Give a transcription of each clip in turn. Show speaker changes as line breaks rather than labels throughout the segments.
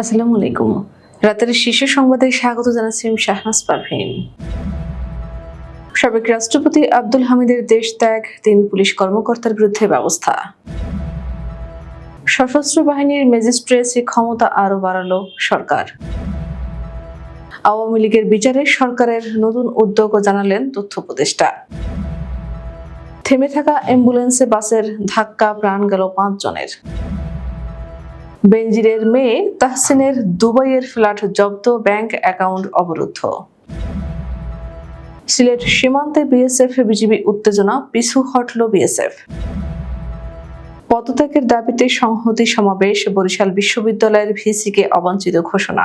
আসসালামু আলাইকুম। রাতের শীর্ষ সংবাদে স্বাগত জানাচ্ছি শাহনাজ সাবেক রাষ্ট্রপতি আব্দুল হামিদের দেশ ত্যাগ তিন পুলিশ কর্মকর্তার বিরুদ্ধে ব্যবস্থা। সশস্ত্র বাহিনীর ম্যাজিস্ট্রেসি ক্ষমতা আরও বাড়ালো সরকার। আওয়ামী লীগের বিচারে সরকারের নতুন উদ্যোগও জানালেন তথ্য উপদেষ্টা। থেমে থাকা অ্যাম্বুলেন্সে বাসের ধাক্কা, প্রাণ গেল পাঁচ জনের বেনজিরের মেয়ে তাহসিনের দুবাইয়ের ফ্ল্যাট জব্দ ব্যাংক অ্যাকাউন্ট অবরুদ্ধ। সিলেট সীমান্তে বিএসএফ বিজিবি উত্তেজনা, পিছু হটল বিএসএফ। পদত্যাগের দাবিতে সংহতি সমাবেশ, বরিশাল বিশ্ববিদ্যালয়ের ভিসিকে অবাঞ্ছিত ঘোষণা।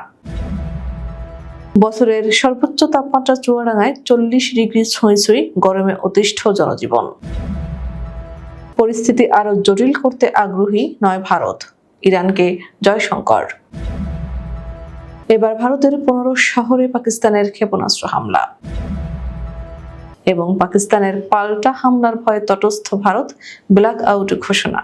বছরের সর্বোচ্চ তাপমাত্রা চুয়াডাঙ্গায় চল্লিশ ডিগ্রি ছুঁই ছুঁই, গরমে অতিষ্ঠ জনজীবন। পরিস্থিতি আরও জটিল করতে আগ্রহী নয় ভারত। ইরানকে জয়শঙ্কর। এবার ভারতের পনেরো শহরে পাকিস্তানের ক্ষেপণাস্ত্র হামলা। এবং পাকিস্তানের পাল্টা হামলার ভয়ে তটস্থ ভারত ব্ল্যাক আউট ঘোষণা।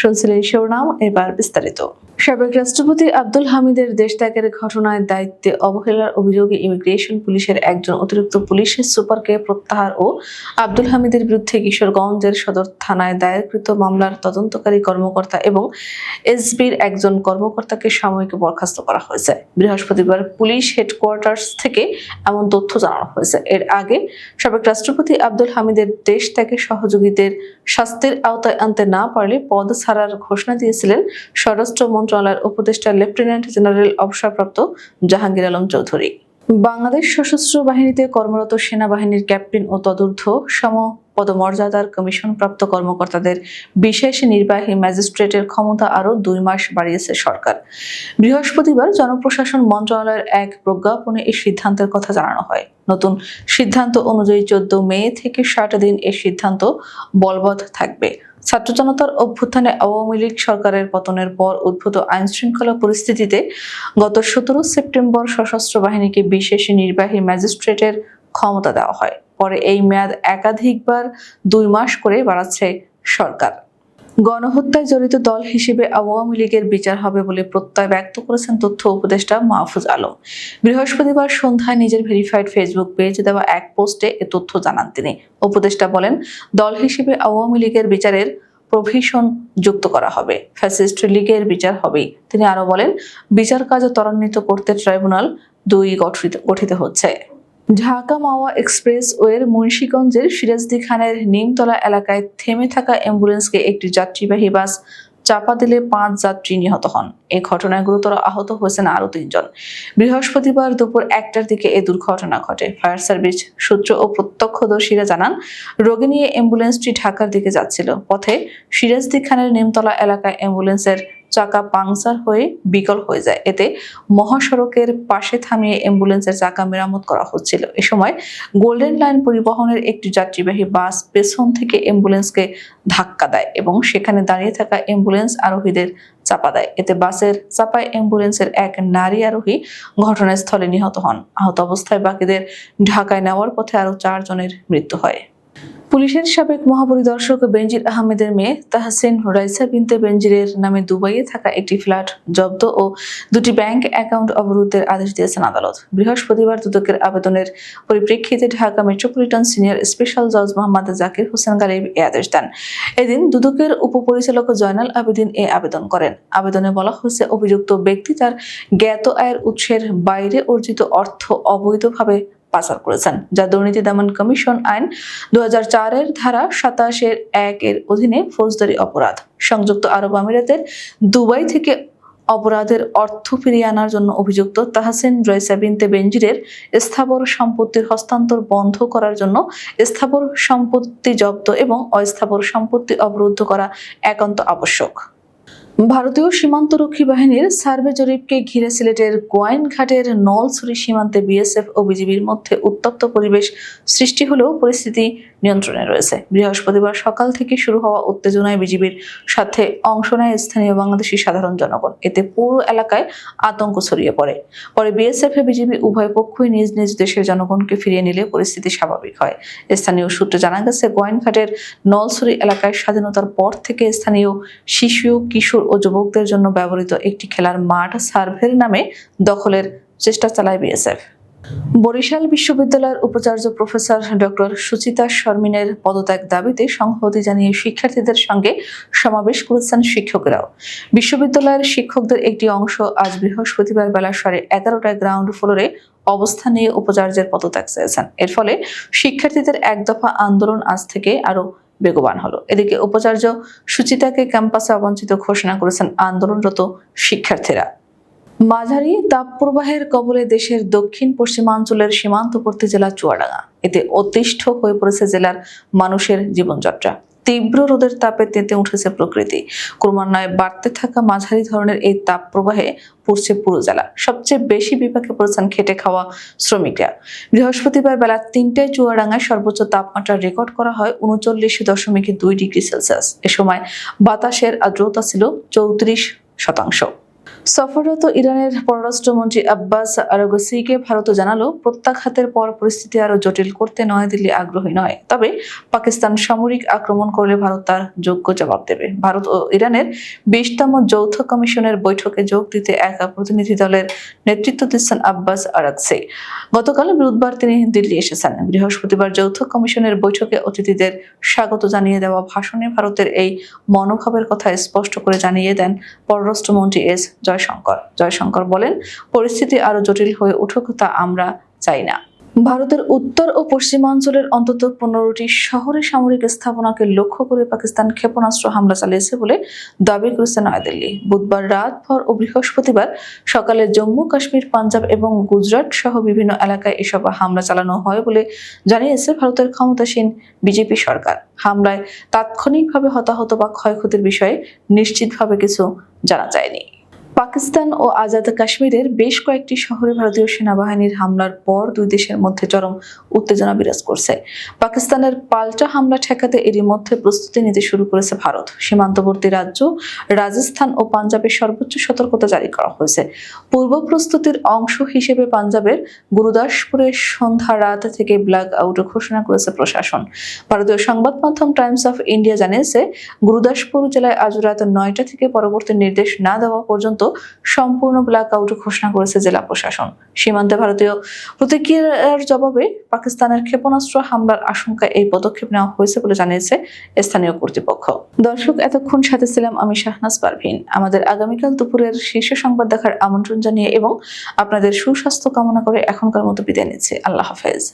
শুনছিলেন শিরোনাম, এবার বিস্তারিত। সাবেক রাষ্ট্রপতি আব্দুল হামিদের দেশ ত্যাগের ঘটনায় দায়িত্বে অবহেলার অভিযোগে ইমিগ্রেশন পুলিশের একজন অতিরিক্ত পুলিশ সুপারকে প্রত্যাহার ও আব্দুল হামিদের বিরুদ্ধে কিশোরগঞ্জের সদর থানায় দায়েরকৃত মামলার তদন্তকারী কর্মকর্তা এবং এসবির একজন কর্মকর্তাকে সাময়িক বরখাস্ত করা হয়েছে। বৃহস্পতিবার পুলিশ হেডকোয়ার্টার্স থেকে এমন তথ্য জানানো হয়েছে। এর আগে সাবেক রাষ্ট্রপতি আব্দুল হামিদের দেশ ত্যাগে সহযোগীদের শাস্তির আওতায় আনতে না পারলে পদ ছাড়ার ঘোষণা দিয়েছিলেন স্বরাষ্ট্র মন্ত্রণালয়ের উপদেষ্টা লেফটেন্যান্ট জেনারেল অবসরপ্রাপ্ত জাহাঙ্গীর আলম চৌধুরী। বাংলাদেশ সশস্ত্র বাহিনীতে কর্মরত সেনাবাহিনীর ক্যাপ্টেন ও তদূর্ধ্ব সম পদমর্যাদার কমিশনপ্রাপ্ত কর্মকর্তাদের বিশেষ নির্বাহী ম্যাজিস্ট্রেটের ক্ষমতা আরও দুই মাস বাড়িয়েছে সরকার। বৃহস্পতিবার জনপ্রশাসন মন্ত্রণালয়ের এক প্রজ্ঞাপনে এই সিদ্ধান্তের কথা জানানো হয়। নতুন সিদ্ধান্ত অনুযায়ী চোদ্দ মে থেকে ষাট দিন এই সিদ্ধান্ত বলবৎ থাকবে। ছাত্র জনতার অভ্যুত্থানে আওয়ামী লীগ সরকারের পতনের পর উদ্ভূত আইনশৃঙ্খলা পরিস্থিতিতে গত সতেরো সেপ্টেম্বর সশস্ত্র বাহিনীকে বিশেষ নির্বাহী ম্যাজিস্ট্রেটের ক্ষমতা দেওয়া হয়। পরে এই মেয়াদ একাধিকবার দুই মাস করে বাড়াচ্ছে সরকার। গণহত্যায় জড়িত দল হিসেবে আওয়ামী লীগের বিচার হবে বলে প্রত্যয় ব্যক্ত করেছেন তথ্য উপদেষ্টা মাহফুজ আলম। বৃহস্পতিবার সন্ধ্যায় নিজের ভেরিফাইড ফেসবুক পেজে দেওয়া এক পোস্টে এ তথ্য জানান তিনি। উপদেষ্টা বলেন, দল হিসেবে আওয়ামী লীগের বিচারের প্রভিশন যুক্ত করা হবে, ফ্যাসিস্ট লীগের বিচার হবেই। তিনি আরও বলেন বিচার কাজ ত্বরান্বিত করতে ট্রাইব্যুনাল দুই গঠিত গঠিত হচ্ছে। ঢাকা মাওয়া এক্সপ্রেস ওয়ের মুন্সীগঞ্জের সিরাজদি খানের নিমতলা এলাকায় থেমে থাকা অ্যাম্বুলেন্সকে একটি যাত্রীবাহী বাস চাপা দিলে পাঁচ যাত্রী নিহত হন। এই ঘটনায় গুরুতর আহত হয়েছেন আরও তিনজন। বৃহস্পতিবার দুপুর একটার দিকে এ দুর্ঘটনা ঘটে। ফায়ার সার্ভিস সূত্র ও প্রত্যক্ষদর্শীরা জানান, রোগী নিয়ে অ্যাম্বুলেন্সটি ঢাকার দিকে যাচ্ছিল। পথে সিরাজদি খানের নিমতলা এলাকায় অ্যাম্বুলেন্সের চাকা পাংচার হয়ে বিকল হয়ে যায়। এতে মহাসড়কের পাশে থামিয়ে অ্যাম্বুলেন্সের চাকা মেরামত করা হচ্ছিল। এ সময় গোল্ডেন লাইন পরিবহনের একটি যাত্রীবাহী বাস পেছন থেকে অ্যাম্বুলেন্সকে ধাক্কা দেয় এবং সেখানে দাঁড়িয়ে থাকা অ্যাম্বুলেন্স আরোহীদের চাপা দেয়। এতে বাসের চাপায় অ্যাম্বুলেন্সের এক নারী আরোহী ঘটনাস্থলে নিহত হন। আহত অবস্থায় বাকিদের ঢাকায় নেওয়ার পথে আরও চারজনের মৃত্যু হয়। পুলিশের সাবেক মহাপরিদর্শক বেনজির আহমেদের মেয়ে তাহসিন রাইসা বিনতে বেনজিরের নামে দুবাইয়ে থাকা একটি ফ্ল্যাট জব্দ ও দুটি ব্যাংক অ্যাকাউন্ট অবরোধের আদেশ দিয়েছেন আদালত। বৃহস্পতিবার দুদকের আবেদনের পরিপ্রেক্ষিতে ঢাকা মেট্রোপলিটন সিনিয়র স্পেশাল জজ মোহাম্মদ জাকির হোসেন গালিব এ আদেশ দেন। এদিন দুদকের উপপরিচালক জয়নাল আবেদিন এ আবেদন করেন। আবেদনে বলা হয়েছে, অভিযুক্ত ব্যক্তি তার জ্ঞাত আয়ের উৎসের বাইরে অর্জিত অর্থ অবৈধভাবে পাচার করেছেন। যা দুর্নীতি দমন কমিশন আইন দু এর ধারা সাতাশের এক এর অধীনে ফৌজদারি অপরাধ। সংযুক্ত আরব আমিরাতের দুবাই থেকে অপরাধের অর্থ ফিরিয়ে আনার জন্য অভিযুক্ত তাহসিন রয়সা বিনতে বেনজিরের স্থাবর সম্পত্তির হস্তান্তর বন্ধ করার জন্য স্থাবর সম্পত্তি জব্দ এবং অস্থাবর সম্পত্তি অবরুদ্ধ করা একান্ত আবশ্যক। ভারতীয় সীমান্তরক্ষী বাহিনীর সার্ভে জরিপকে ঘিরে সিলেটের গোয়াইনঘাটের নলছড়ি সীমান্তে বিএসএফ ও বিজিবির মধ্যে উত্তপ্ত পরিবেশ সৃষ্টি হলেও পরিস্থিতি নিয়ন্ত্রণে রয়েছে। বৃহস্পতিবার সকাল থেকে শুরু হওয়া উত্তেজনায় বিজিবির সাথে অংশ নেয় স্থানীয় বাংলাদেশি সাধারণ জনগণ। এতে পুরো এলাকায় আতঙ্ক ছড়িয়ে পড়ে। পরে বিএসএফ এ বিজিবি উভয় পক্ষই নিজ নিজ দেশের জনগণকে ফিরিয়ে নিলে পরিস্থিতি স্বাভাবিক হয়। স্থানীয় সূত্রে জানা গেছে, গোয়াইনঘাটের নলছড়ি এলাকায় স্বাধীনতার পর থেকে স্থানীয় শিশু, কিশোর ও যুবকদের জন্য ব্যবহৃত একটি খেলার মাঠ সার্ভের নামে দখলের চেষ্টা চালায় বিএসএফ। বরিশাল বিশ্ববিদ্যালয়ের উপাচার্য প্রফেসর ডক্টর সুচিতা শর্মিনের পদত্যাগ দাবিতে সংহতি জানিয়ে শিক্ষার্থীদের সঙ্গে সমাবেশ করেছেন শিক্ষকেরাও। বিশ্ববিদ্যালয়ের শিক্ষকদের একটি অংশ আজ বৃহস্পতিবার বেলা সাড়ে এগারোটায় গ্রাউন্ড ফ্লোরে অবস্থান নিয়ে উপাচার্যের পদত্যাগ চেয়েছেন। এর ফলে শিক্ষার্থীদের এক দফা আন্দোলন আজ থেকে আরও বেগবান হলো। এদিকে উপাচার্য সুচিতাকে ক্যাম্পাসে অবঞ্চিত ঘোষণা করেছেন আন্দোলনরত শিক্ষার্থীরা। মাঝারি তাপপ্রবাহের কবলে দেশের দক্ষিণ পশ্চিমাঞ্চলের সীমান্তবর্তী জেলা চুয়াডাঙ্গা। এতে অতিষ্ঠ হয়ে পড়েছে জেলার মানুষের জীবনযাত্রা। তীব্র রোদের তাপে তেতে উঠেছে প্রকৃতি। ক্রমান্বয়ে বাড়তে থাকা মাঝারি ধরনের এই তাপ প্রবাহে পড়ছে পুরো জেলা। সবচেয়ে বেশি বিপাকে পড়েছেন খেটে খাওয়া শ্রমিকরা। বৃহস্পতিবার বেলা তিনটায় চুয়াডাঙ্গায় সর্বোচ্চ তাপমাত্রা রেকর্ড করা হয় উনচল্লিশ দশমিক দুই ডিগ্রি সেলসিয়াস। এ সময় বাতাসের আর্দ্রতা ছিল চৌত্রিশ শতাংশ। সফররত ইরানের পররাষ্ট্রমন্ত্রী আব্বাস আরাগসিকে ভারত জানালো, প্রত্যাঘাতের পর পরিস্থিতি আরও জটিল করতে নয়াদিল্লি আগ্রহী নয়। তবে পাকিস্তান সামরিক আক্রমণ করলে ভারত তার যোগ্য জবাব দেবে। ভারত ও ইরানের বিশতম যৌথ কমিশনের বৈঠকে যোগ দিতে এক প্রতিনিধি দলের নেতৃত্ব দিচ্ছেন আব্বাস আরাকসি গতকাল বুধবার তিনি দিল্লি এসেছেন। বৃহস্পতিবার যৌথ কমিশনের বৈঠকে অতিথিদের স্বাগত জানিয়ে দেওয়া ভাষণে ভারতের এই মনোভাবের কথা স্পষ্ট করে জানিয়ে দেন পররাষ্ট্রমন্ত্রী এস. জয়শঙ্কর। জয়শঙ্কর বলেন, পরিস্থিতি আরও জটিল হয়ে উঠুক তা আমরা চাই না। ভারতের উত্তর ও পশ্চিমাঞ্চলের অন্তত পনেরোটি শহরে সামরিক স্থাপনাকে লক্ষ্য করে পাকিস্তান ক্ষেপণাস্ত্র হামলা চালিয়েছে বলে দাবি করেছে নয়াদিল্লি। বুধবার রাত ভর ও বৃহস্পতিবার সকালে জম্মু, কাশ্মীর, পাঞ্জাব এবং গুজরাট সহ বিভিন্ন এলাকায় এসব হামলা চালানো হয় বলে জানিয়েছে ভারতের ক্ষমতাসীন বিজেপি সরকার। হামলায় তাৎক্ষণিকভাবে হতাহত বা ক্ষয়ক্ষতির বিষয়ে নিশ্চিতভাবে কিছু জানা যায়নি। পাকিস্তান ও আজাদ কাশ্মীরের বেশ কয়েকটি শহরে ভারতীয় সেনাবাহিনীর হামলার পর দুই দেশের মধ্যে চরম উত্তেজনা বিরাজ করছে। পাকিস্তানের পাল্টা হামলা ঠেকাতে এরই মধ্যে প্রস্তুতি নিতে শুরু করেছে ভারত। সীমান্তবর্তী রাজ্য রাজস্থান ও পাঞ্জাবের সর্বোচ্চ সতর্কতা জারি করা হয়েছে। পূর্ব প্রস্তুতির অংশ হিসেবে পাঞ্জাবের গুরুদাসপুরে সন্ধ্যা রাত থেকে ব্ল্যাক আউট ঘোষণা করেছে প্রশাসন। ভারতীয় সংবাদ মাধ্যম টাইমস অফ ইন্ডিয়া জানিয়েছে, গুরুদাসপুর জেলায় আজ রাত নয়টা থেকে পরবর্তী নির্দেশ না দেওয়া পর্যন্ত সম্পূর্ণ ব্ল্যাক আউট ঘোষণা করেছে জেলা প্রশাসন। সীমান্তে ভারতীয় প্রতিক্রিয়ার জবাবে পাকিস্তানের ক্ষেপণাস্ত্র হামলার আশঙ্কায় এই পদক্ষেপ নেওয়া হয়েছে বলে জানিয়েছে স্থানীয় কর্তৃপক্ষ। দর্শক, এতক্ষণ সাথে ছিলাম আমি শাহনাজ পারভিন। আমাদের আগামীকাল দুপুরের শীর্ষ সংবাদ দেখার আমন্ত্রণ জানিয়ে এবং আপনাদের সুস্বাস্থ্য কামনা করে এখনকার মতো বিদায় নিচ্ছে। আল্লাহ হাফেজ।